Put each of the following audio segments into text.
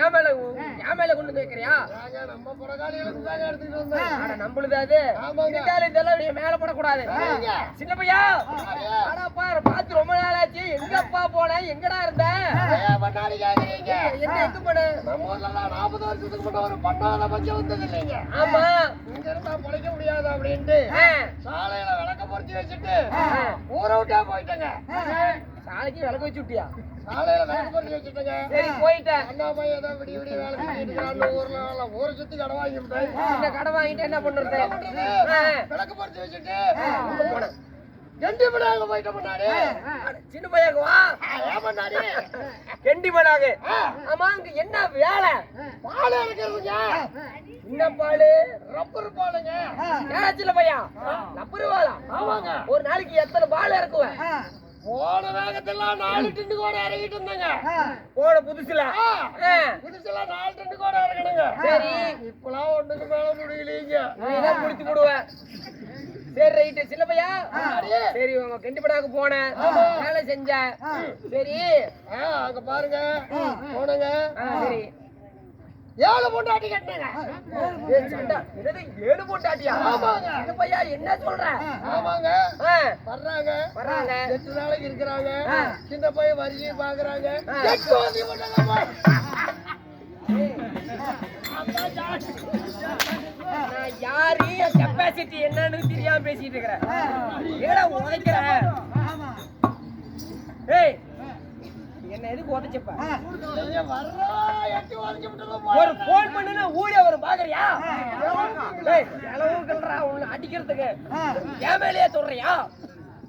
என் மேல என் மேல கொண்டு வந்து வைக்கிறியா? நம்ம புறகாலிகளுக்கு நம்மளுது அது. இருந்தாலும் இதெல்லாம் இப்படி மேல போடக்கூடாது. சின்ன பையா. ஆனா பாரு பார்த்து ரொம்ப நாள் ஆச்சு எங்கப்பா போன? எங்கடா இருந்த? என்ன எங்க போன? நம்ம நாற்பது வருஷத்துக்கு முன்ன ஒரு பண்ணாத பட்சம் வந்தது இல்லைங்க. ஆமா. இங்க இருந்தா பிழைக்க முடியாது அப்படின்ட்டு சாலையில விளக்க பொருத்தி வச்சுட்டு. ஊரை விட்டா போயிட்டேங்க. நாளைக்கு விளக்கு வச்சு விட்டியா? சாலையில விளக்க பொருத்தி வச்சுட்டேங்க. சரி போயிட்டேன். அண்ணா பையன் ஏதோ விடிய விடிய வேலை இருக்கான்னு ஊர்ல ஊரை சுத்தி கடை வாங்கி விட்டேன் இந்த கடை வாங்கிட்டு என்ன? ஆ, விளக்கு பொருத்தி வச்சுட்டு எங்க போன கெண்டி மடாங்க போயிட்ட முன்னாடி. அட, சின்ன வா. ஏன் பண்ணாடி கெண்டி மடாகு ஆமா அங்க என்ன வேலை? பால் இறக்குறதுங்க என்ன பாலு ரப்பர் பாலுங்க. ஏடா சின்ன பையா நப்புரு வாழா ஆமாங்க. ஒரு நாளைக்கு எத்தனை பால் இறக்குவேன் போன வேகத்தெல்லாம் நாலு டிண்டு கூட இறங்கிட்டு இருந்தாங்க. போன புதுசுல. புதுசுல நாலு டிண்டு கூட இறங்கணுங்க சரி. இப்பெல்லாம் ஒண்ணுக்கு மேல முடியலீங்க. நீதான் குடிச்சு போடுவேன் சரி ரைட்டு. சின்ன பையா? அடியே. சரி உங்க கெண்டிப்படாக்கு போனேன். வேலை செஞ்ச சரி. அங்க பாருங்க. போனங்க. சரி. ஏழு பொண்டாட்டி கட்டினங்க. ஏழு போட்டாட்டியா ஆமாங்க. பையா என்ன சொல்ற? ஆமாங்க. வர்றாங்க. வர்றாங்க. எட்டு நாளைக்கு இருக்கிறாங்க. சின்ன பையன் வரிசையை பாக்குறாங்க. யாரு கெப்பாசிட்டி என்னன்னு தெரியாம பேசிட்டு இருக்கிறேன். ஏடா உதைக்கிற? ஏய் என்ன எதுக்கு உதைச்சப்ப ஒரு போன் பண்ணுனா ஊரே வரும் பாக்குறியா? செலவுகள்ரா உன்னை அடிக்கிறதுக்கு. என் மேலேயே சொல்றியா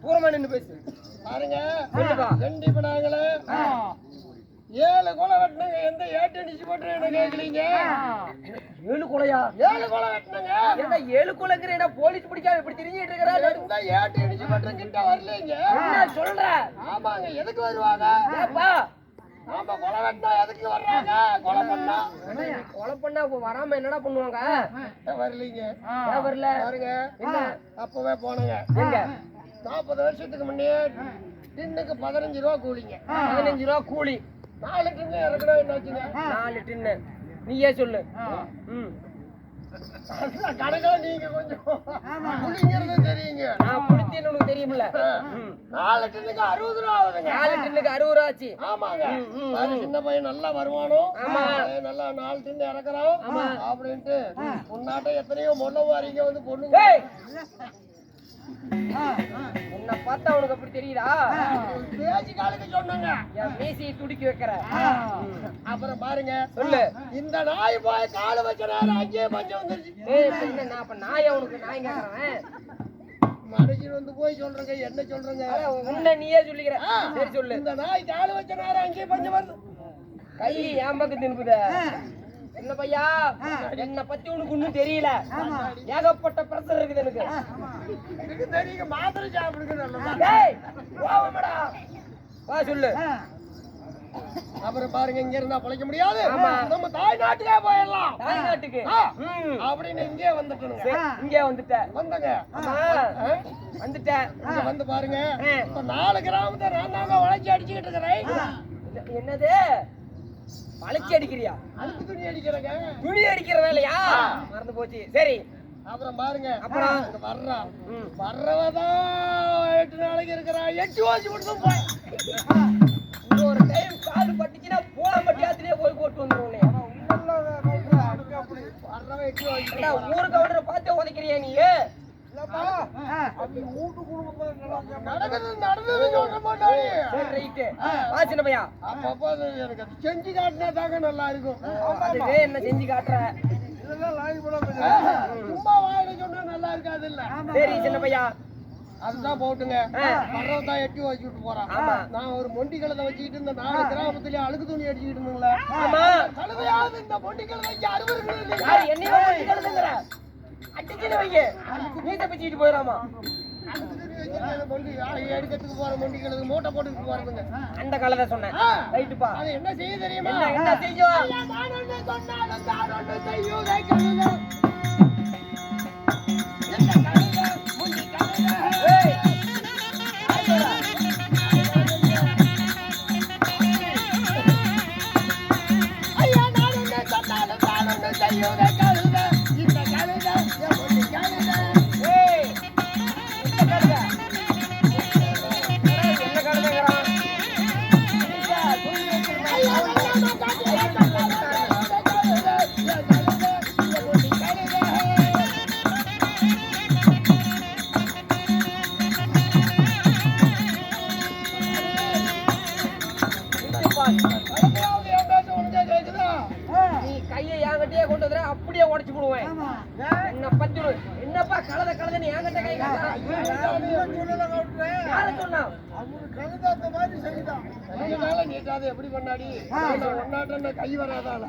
தூரமா நின்னு பேசு. பாருங்க. ரெண்டு பண்ணாங்களே ஏழு கொலை வெட்டினாங்க. எந்த ஏட்டு அடிச்சு போட்டு என்ன கேக்குறீங்க? ஏழு கொலையா? ஏழு கொலை வெட்டினாங்க. என்ன ஏழு கொலைங்கிற என்ன போலீஸ் பிடிக்காம இப்படி திரிஞ்சிட்டு இருக்கிறா? எந்த ஏட்டு அடிச்சு போட்டு கிட்ட வரலீங்க? என்ன சொல்ற? ஆமாங்க. எதுக்கு வருவாங்க? ஏப்பா? ஆமா கொலை வெட்டினா எதுக்கு வர்றாங்க? கொலை பண்ணா? கொலை பண்ணா அப்ப வராம என்னடா பண்ணுவாங்க? வரலீங்க? வரல? பாருங்க. என்ன? அப்பவே போனங்க. எங்க? நாற்பது வருஷத்துக்கு முன்னே டின்னுக்கு பதினஞ்சு ரூபா கூலிங்க. பதினஞ்சு ரூபா கூலி. நாலு டின்னு இறக்கணும் என்னாச்சுங்க நாலு டின்னு நீயே சொல்லு. ம். கணக்கெல்லாம் நீங்க கொஞ்சம் புளிங்கிறது தெரியுங்க. நான் புடித்தேன்னு உனக்கு தெரியுமில்ல. நாலு டின்னுக்கு அறுபது ரூபா ஆகுதுங்க. நாலு டின்னுக்கு அறுபது ரூபா ஆச்சு. ஆமாங்க. சின்ன பையன் நல்லா வருமானம் ஆமா. நல்லா நாலு டின்னு இறக்குறான். அப்படின்ட்டு உன்னாட்ட எத்தனையோ மொல்ல வாரிங்க வந்து பொண்ணு உன்னை பார்த்தா உனக்கு அப்படி தெரியுதா? பேச்சு காலுக்கு சொன்னாங்க. என் மீசியை துடிக்க வைக்கிற. அப்புறம் பாருங்க சொல்லு. இந்த நாய் போய் காலை வச்ச நேரம் அங்கேயே பஞ்சம் வந்துருச்சு. நான் அப்ப நாயா உனக்கு நாய் கேக்குறேன் மனுஷன் வந்து போய் சொல்றேங்க என்ன சொல்றேங்க? உன்னை நீயே சொல்லிக்கிற. சரி சொல்லு. இந்த நாய் காலை வச்ச நேரம் அங்கேயே பஞ்சம் வருது. கை ஏன் பக்கம் திரும்புத என்ன பையா? என்ன பத்தி உனக்கு ஒண்ணும் தெரியல. ஏகப்பட்ட பிரச்சனை இருக்குது எனக்கு. எனக்கு தெரியுங்க மாத்திரை சாப்பிடுங்க வா சொல்லு. அப்புறம் பாருங்க இங்க இருந்தா பிழைக்க முடியாது. நம்ம தாய் நாட்டுக்கே போயிடலாம். தாய்நாட்டுக்கு. அப்படின்னு இங்கே வந்துட்டனுங்க இங்கே வந்துட்ட வந்தங்க. ஆமா ஆ? வந்துட்ட இங்க வந்து பாருங்க. இப்ப நாலு கிராமத்தை நான் தாங்க உழைச்சி அடிச்சுக்கிட்டு இருக்கிறேன். என்னது? வளைச்சி அடிக்கிறியா? துணி அடிக்கிறேங்க. துணி அடிக்கிற வேலையா? மறந்து போச்சு. சரி. அப்புறம் பாருங்க. அப்புறம்? வர்றா. வர்றவதான் எட்டு நாளைக்கு இருக்கிறா. எட்டு வாசி மட்டும் போய் ஒரு டைம் கால் பட்டுச்சுன்னா போன மட்டியாத்திலே போய் போட்டு வந்துருவோம் வர்றவன் எட்டு வாசி ஏண்டா, ஊரு கவுண்டரை பார்த்தே உதைக்கிறியா நீ செஞ்சு காட்டினா தாங்க நல்லா இருக்கும். என்ன செஞ்சு காட்டுற? சும்மா வாயில சொன்னா நல்லா இருக்காது இல்ல சரி சின்ன பையா. அதுதான் போட்டுங்க. தான் எட்டி வச்சுட்டு போறான். நான் ஒரு மொண்டி கலத்தை வச்சுக்கிட்டு இந்த நாலு கிராமத்துல அழுக்கு துணி அடிச்சுக்கிட்டு இருந்தேங்களே கழுதையாவது பொண்டிக்கழுதைக்கு அறுவர்கள் இல்லையா? யாரு அடிச்சுன்னு வைங்க நீ தப்பிச்சுட்டு போயிடாமா. எடுக்கிறதுக்கு போற மூட்டை போறதுங்க. அந்த கலதை சொன்னேன். ரைட்டுப்பா அது என்ன செய்ய தெரியுமா? என்ன செய்யும். சொன்னாலும் தான். என்ன எப்படி பண்ணாடி ஒன்னாட்ட கை வராதால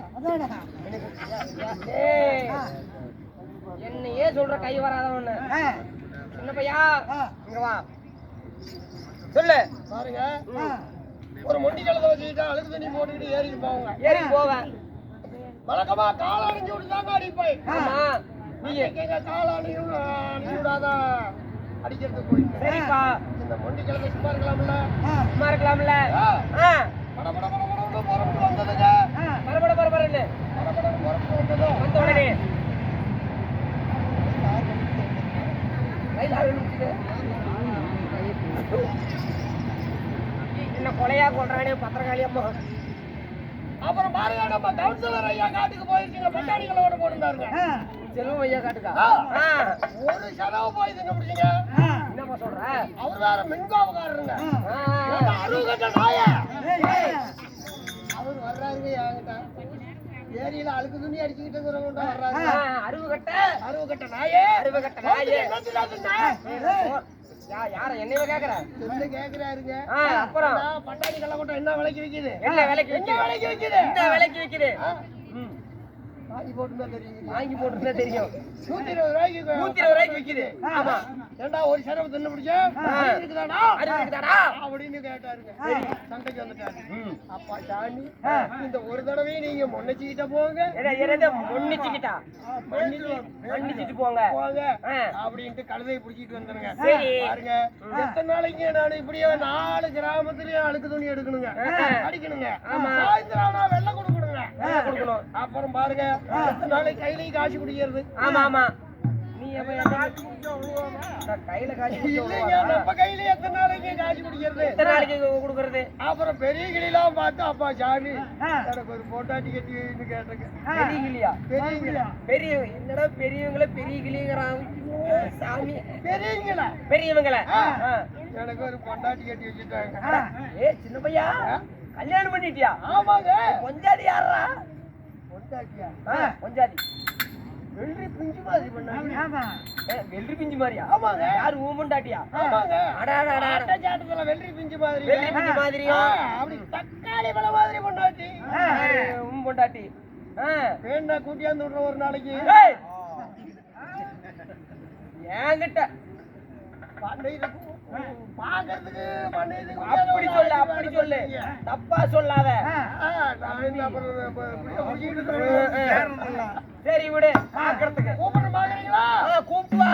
ஏய், என்னையே சொல்ற கை வராதவன்னு என்ன பையா இங்க வா சொல்லு பாருங்க. ஒரு மொண்டி கழுத வச்சுக்கிட்டா அழுக்கு தண்ணி போட்டுக்கிட்டு ஏறி போவாங்க ஏறி போவேன் வழக்கமா கால அடிஞ்சு விட்டு தாங்க அடிப்பேன் ஆமா நீ எங்க கால அணிஞ்சு அணிஞ்சு விடாத அடிக்கிறதுக்கு போயிட்டு. சரிப்பா. இந்த மொண்டி கழுத சும்மா இருக்கலாம்ல? சும்மா இருக்கலாம்ல? ஆ, ஆ, பட பட பட படன்னு புறப்பட்டு வந்ததுங்க. பரபர பரபரன்னு பட படன்னு புறப்பட்டு வந்ததும் வந்த உடனே. என்ன கொலையா கொள்றானே பத்திரகாளி அம்மா. அப்புறம் பாருங்க நம்ம கவுன்சிலர் ஐயா காட்டுக்கு போயிருக்கீங்க பட்டாணிகளோட போட்டுருந்தாருங்க. செல்வம் ஐயா காட்டுக்கா? ஆ. ஆ, ஒரு செலவு போய் திங்க பிடிச்சிங்க என்னப்பா சொல்ற? அவர் வேற மின்காவுக்காரருங்க. நாய. அவர் வர்றாருங்க என்கிட்ட. ஏரியில அழுக்கு துணி அடிச்சுக்கிட்டு இருக்கிறவங்க வர்றாங்க ஆ, அருவு கட்ட அருவு கட்ட நாயே. அருவு கட்ட நாயே. யார என்னைய கேக்குற? என்ன கேக்குறாருங்க. அப்புறம்? பட்டாணி கள்ளக்கொட்டை என்ன விலைக்கு விக்குது? என்ன விலைக்கு விக்குது? விலைக்கு விக்குது? என்ன விலைக்கு விக்குது. வாங்கி போட்டுதான் தெரியுது வாங்கி போட்டுருந்தா தெரியும். நூத்தி இருபது ரூபாய்க்கு நூத்தி இருபது ரூபாய்க்கு விக்குது. ஆமா. ஏண்டா ஒரு செலவு தின்னு பிடிச்ச? இருக்குதாடா? இருக்குதாடா? அப்படின்னு கேட்டாருங்க. சண்டைக்கு வந்துட்டாரு. அப்பா சாமி இந்த ஒரு தடவையும் நீங்க முன்னச்சிக்கிட்ட போங்க. மன்னிச்சுக்கிட்டா? மன்னிச்சுட்டு போங்க. போங்க. அப்படின்ட்டு கழுதையை பிடிச்சிட்டு வந்துருங்க. பாருங்க. எத்தனை நாளைக்கு நான் இப்படியே நாலு கிராமத்துலயும் அழுக்கு துணி எடுக்கணுங்க. அடிக்கணுங்க. ஆமா. சாயந்தரம் அப்புறம் பாருங்க எத்தனை நாளைக்கு கையிலையும் காசு குடிக்கிறது. ஆமா ஆமா. நீ கையில காசு? நம்ம கையில எத்தனை நாளைக்கு காசு குடிக்கிறது? எத்தனை நாளைக்கு கொடுக்கறது? அப்புறம் பெரிய கிளிலாம் பார்த்து அப்பா சாமி எனக்கு ஒரு பொட்டாட்டி பெரிய கிளியா? பெரிய கிளி. பெரிய என்னடா பெரியவங்கள பெரிய கிளிங்கிறான் ஐயோ, சாமி. பெரியவங்கள. ஆ. எனக்கு ஒரு பொண்டாட்டி கட்டி வச்சுட்டாங்க. ஏ சின்ன பையா கல்யாணம் பண்ணிட்டியா? ஆமாங்க. கொஞ்சாதி யாரா கொஞ்சாதி வெள்ளி பிஞ்சு மாதிரி பண்ணாங்க. ஏ, வெள்ளரி பிஞ்சு மாதிரியா? ஆமாங்க. யாரு ஊமண்டாட்டியா ஆமாங்க. அடா, அடா, அடா, அடா. ஆட்டச்சாட்டத்துல வெள்ளி பிஞ்சு மாதிரி வெள்ளரி பிஞ்சு மாதிரியும். அப்படி தக்காளி பழம் மாதிரி பொண்டாட்டி உம் பொண்டாட்டி. வேண்டா கூட்டியாந்து விடுற ஒரு நாளைக்கு. பண்ணை இதுக்கு பாக்குறதுக்கு அப்படி சொல்லு அப்படி சொல்லு. தப்பா சொல்லாத. சரி விடு. பாக்குறதுக்கு. கூப்பிட்டு பாக்குறீங்களா? ஆ, கூப்பிட்டு வா.